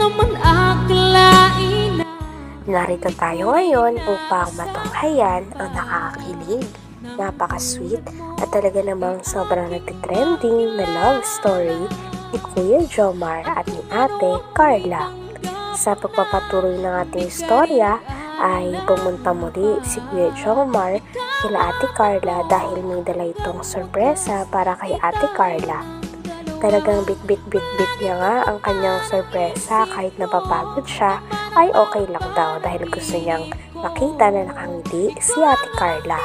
naman akalain na Narito tayo ngayon upang matunghayan ang nakakakilig, napaka-sweet at talaga namang sobrang nagtitrending na love story ni Kuya Jomar at ni Ate Carla. Sa pagpapatuloy ng ating istorya ay pumunta muli si Kuya Jomar kila Ate Carla dahil may dala itong sorpresa para kay Ate Carla. Talagang bit-bit-bit-bit niya nga ang kanyang sorpresa kahit napapagod siya ay okay lang daw dahil gusto niyang makita na nakangiti si Ate Carla.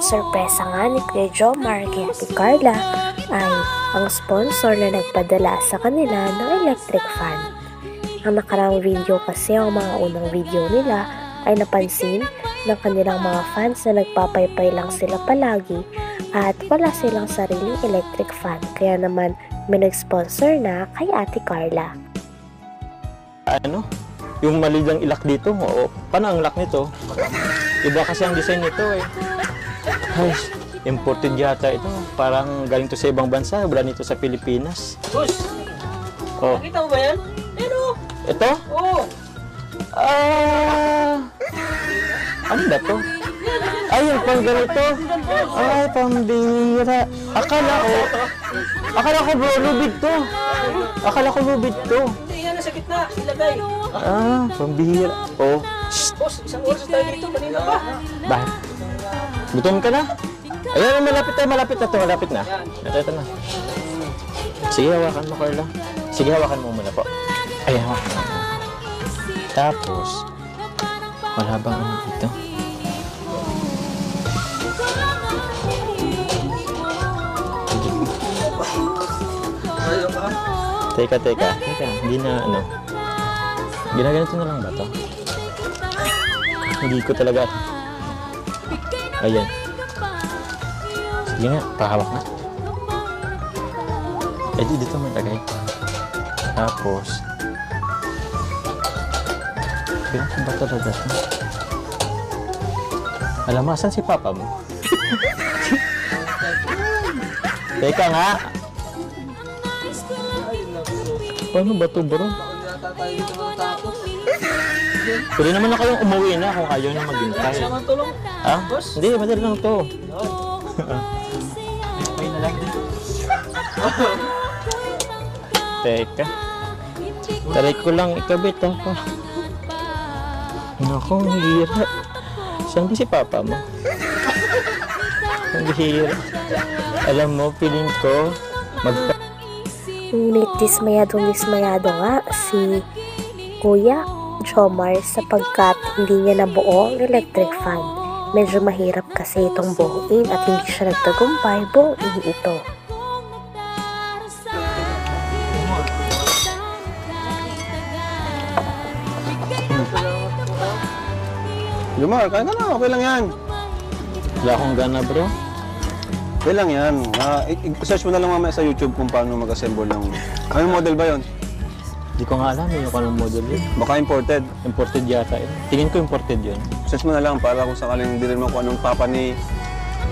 Ang sorpresa nga ni Kuya Jomar kay Ate Carla ay ang sponsor na nagpadala sa kanila ng electric fan. Ang nakarang video kasi ang mga unang video nila ay napansin ng kanilang mga fans na nagpapaypay lang sila palagi at wala silang sariling electric fan kaya naman may nag-sponsor na kay Ate Carla. ano, yung mali lang ilak dito. Oo, paano ang lock nito? Iba kasi ang design nito eh. Ay, imported yata ito. Parang galing to sa ibang bansa. Wala nito sa Pilipinas. Boss, Oh, nakita mo ba yan? Ano? ito? Oo. Ah, ano ba to? Ay, yung pang ganito. Ay, pambira. Akala ko, akala ko bro, lubid to. Akala ko lubid to. Hindi yan nasa gitna. Ilagay. Ah, pambira. Oh, Boss, isang oras tayo dito. Kanina pa. Bakit? Gutom ka na? Ayan, malapit na, malapit na to, malapit na. Ito, ito na. Sige, hawakan mo, Carla. Sige, hawakan mo muna po. Ay, hawakan mo. Tapos, wala bang ano dito? Teka, teka, teka. Hindi na, ano. Ginaganito na lang ba to? Hindi ko talaga. Ayan. Sige nga, pahawak na. Eh, di dito may lagay. Tapos, Bilang ba talaga to? Alam mo, asan si papa mo? Teka nga. Paano ba to, bro? Pwede naman na kayong umuwi na kung ayaw na maghintay. Sama tulong. Ha? Hindi, madali lang to. May na lang din. Teka. Taray ko lang ikabit ako. Naku, ang hira. Saan ba si papa mo? Ang hira. Alam mo, feeling ko, mag Ngunit dismayadong dismayado nga si Kuya Jomar sapagkat hindi niya nabuo ang electric fan. Medyo mahirap kasi itong buuin at hindi siya nagtagumpay buuin ito. Jomar, kaya ka na. Okay lang yan. Wala akong gana, bro. Okay lang yan. Ah, i- i- search mo na lang mamaya sa YouTube kung paano mag-assemble ng... Anong model ba yon? Hindi ko nga alam eh, yung anong model yun. Baka imported. Imported yata yun. Tingin ko imported yun. Search mo na lang para kung sakaling hindi rin mo kung anong papa ni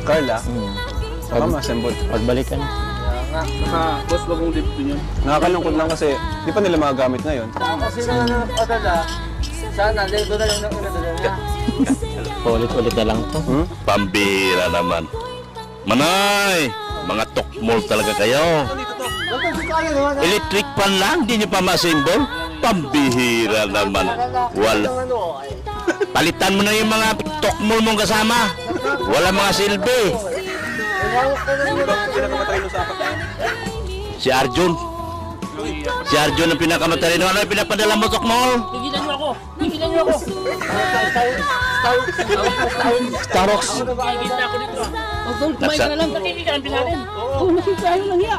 Carla, Hmm. saka Pag, ma-assemble. pagbalik ka na. Nga, naka, boss, wag mong dip yun. Nakakalungkot lang kasi di pa nila magagamit ngayon. Kasi na napadala, sana, dito na lang na una na. Paulit-ulit na lang to. Hmm? Pambira naman. Manay! Mga tokmol talaga kayo. Electric pan lang, di nyo pa ma-assemble? Pambihira naman. Wala. Palitan mo na yung mga tokmol mong kasama. Wala mga silbi. Si Arjun. Si Arjun ang pinakamatalino. Ano yung pinapadala mo, tokmol? Tigilan niyo ako! Tigilan niyo ako! Starox! Tigil na ako dito. Huwag Nagsa- na lang, pakikigaan din natin. Oo, nakikain lang hiya.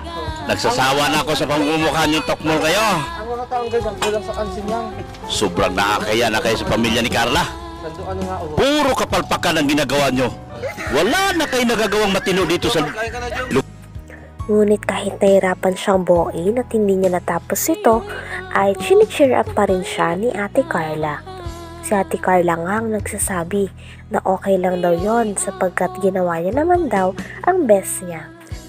Nagsasawa na ako sa pangumukha niyong tokmol kayo. Ang mga taong ganyan, kulang sa kansin yan. Sobrang nakakaya na kayo sa pamilya ni Carla. Nando ano nga, oh. Puro kapalpakan ang ginagawa nyo. Wala na kayo nagagawang matino dito sa... Ngunit kahit nahirapan siyang buuin at hindi niya natapos ito, ay chinicheer up pa rin siya ni Ate Carla. Si Ate Carla nga ang nagsasabi na okay lang daw yon sapagkat ginawa niya naman daw ang best niya.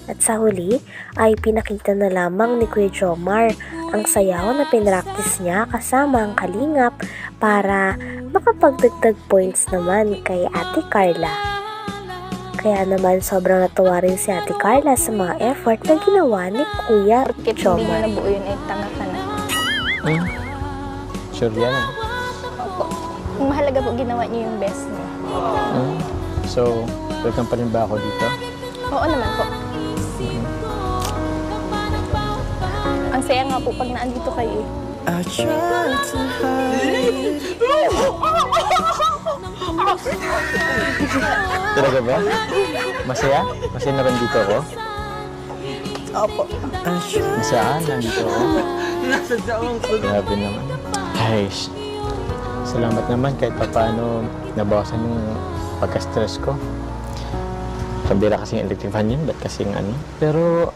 At sa huli ay pinakita na lamang ni Kuya Jomar ang sayaw na pinractice niya kasama ang kalingap para makapagdagdag points naman kay Ate Carla. Kaya naman sobrang natuwa rin si Ate Carla sa mga effort na ginawa ni Kuya Kit hindi Jomar. niya nabuo yun ay tanga ka na. Hmm? Sure yan ah. Opo. Mahalaga po ginawa niyo yung best niyo. Hmm? So, welcome pa rin ba ako dito? Oo naman po. Ang saya nga po pag naandito kayo. eh. Talaga ba? Masaya? Masaya na rin dito ako? Opo. Masaya ka? Nandito ako? Grabe naman. Ay, salamat naman kahit pa paano nabawasan yung pagka-stress ko. Pabira kasing electric fan yun, ba't kasing ano? Pero,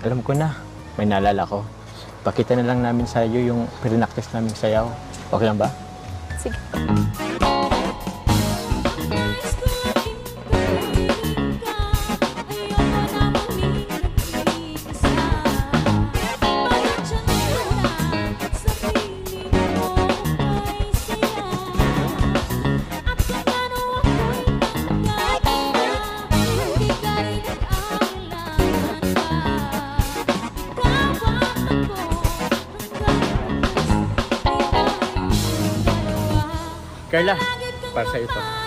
alam ko na, may naalala ko. Pakita na lang namin sa iyo yung pinaktis namin sayaw. Okay lang ba? Sige. Carla, para sa ito.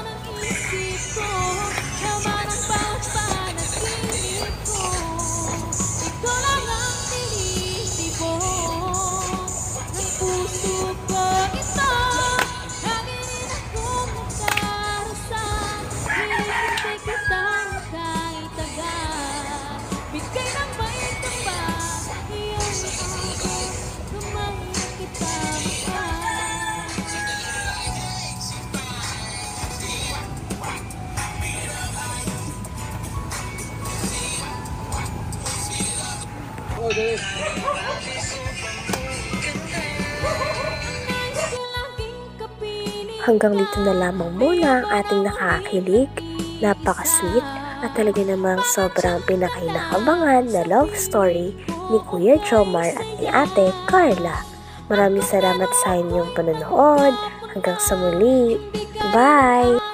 Hanggang dito na lamang muna ang ating nakakakilig, napaka-sweet at talaga namang sobrang pinakainahabangan na love story ni Kuya Jomar at ni Ate Carla. Maraming salamat sa inyong panonood. Hanggang sa muli. Bye!